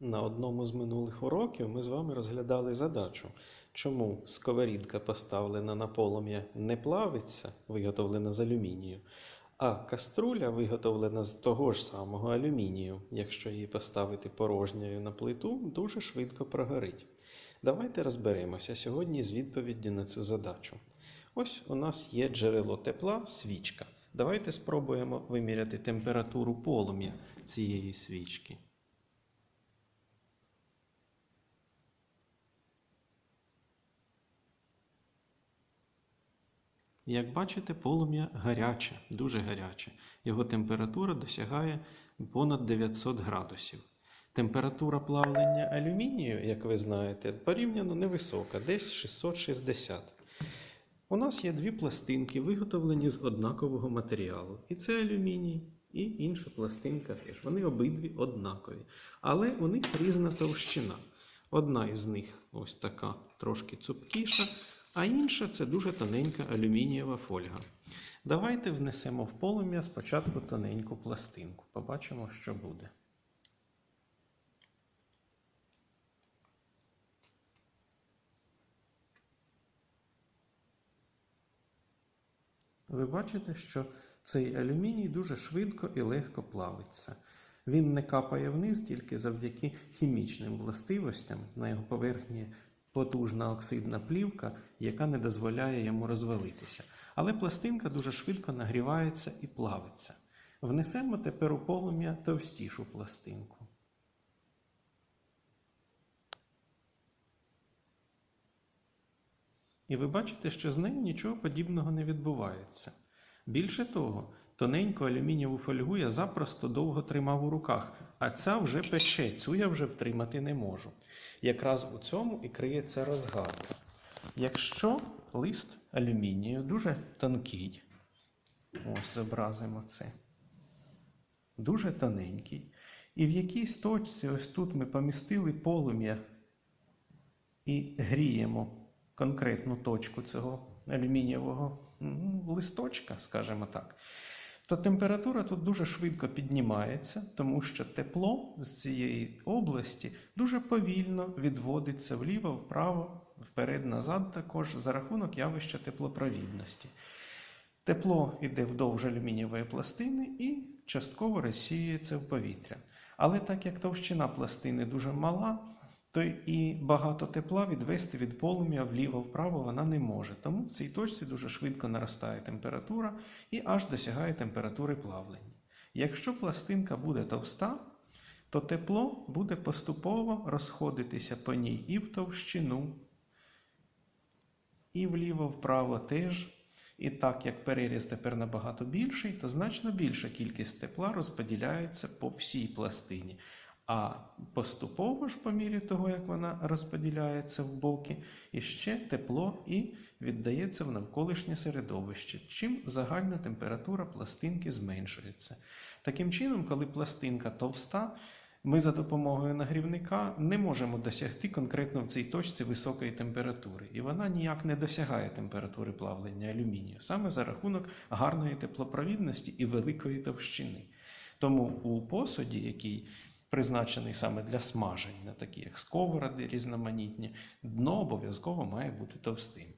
На одному з минулих уроків ми з вами розглядали задачу, чому сковорідка поставлена на полум'я не плавиться, виготовлена з алюмінію, а каструля виготовлена з того ж самого алюмінію. Якщо її поставити порожньою на плиту, дуже швидко прогорить. Давайте розберемося сьогодні з відповіддю на цю задачу. Ось у нас є джерело тепла, свічка. Давайте спробуємо виміряти температуру полум'я цієї свічки. Як бачите, полум'я гаряче, дуже гаряче. Його температура досягає понад 900 градусів. Температура плавлення алюмінію, як ви знаєте, порівняно невисока, десь 660. У нас є дві пластинки, виготовлені з однакового матеріалу. І це алюміній, і інша пластинка теж. Вони обидві однакові. Але у них різна товщина. Одна із них ось така трошки цупкіша, а інша це дуже тоненька алюмінієва фольга. Давайте внесемо в полум'я спочатку тоненьку пластинку. Побачимо, що буде. Ви бачите, що цей алюміній дуже швидко і легко плавиться. Він не капає вниз тільки завдяки хімічним властивостям. На його поверхні потужна оксидна плівка, яка не дозволяє йому розвалитися. Але пластинка дуже швидко нагрівається і плавиться. Внесемо тепер у полум'я товстішу пластинку. І ви бачите, що з нею нічого подібного не відбувається. Більше того, тоненьку алюмінієву фольгу я запросто довго тримав у руках, а ця вже пече, цю я вже втримати не можу. Якраз у цьому і криється розгадка. Якщо лист алюмінію дуже тонкий, ось зобразимо це, дуже тоненький, і в якійсь точці, ось тут ми помістили полум'я і гріємо конкретну точку цього алюмінієвого листочка, скажімо так, то температура тут дуже швидко піднімається, тому що тепло з цієї області дуже повільно відводиться вліво, вправо, вперед-назад також за рахунок явища теплопровідності. Тепло йде вдовж алюмінієвої пластини і частково розсіюється в повітря. Але так як товщина пластини дуже мала, то і багато тепла відвести від полум'я вліво-вправо вона не може. Тому в цій точці дуже швидко наростає температура і аж досягає температури плавлення. Якщо пластинка буде товста, то тепло буде поступово розходитися по ній і в товщину, і вліво-вправо теж. І так як переріз тепер набагато більший, то значно більша кількість тепла розподіляється по всій пластині. А поступово ж, по мірі того, як вона розподіляється в боки, іще тепло і віддається в навколишнє середовище, чим загальна температура пластинки зменшується. Таким чином, коли пластинка товста, ми за допомогою нагрівника не можемо досягти конкретно в цій точці високої температури, і вона ніяк не досягає температури плавлення алюмінію, саме за рахунок гарної теплопровідності і великої товщини. Тому у посуді, який призначений саме для смажень на такі як сковороди різноманітні, дно обов'язково має бути товстим.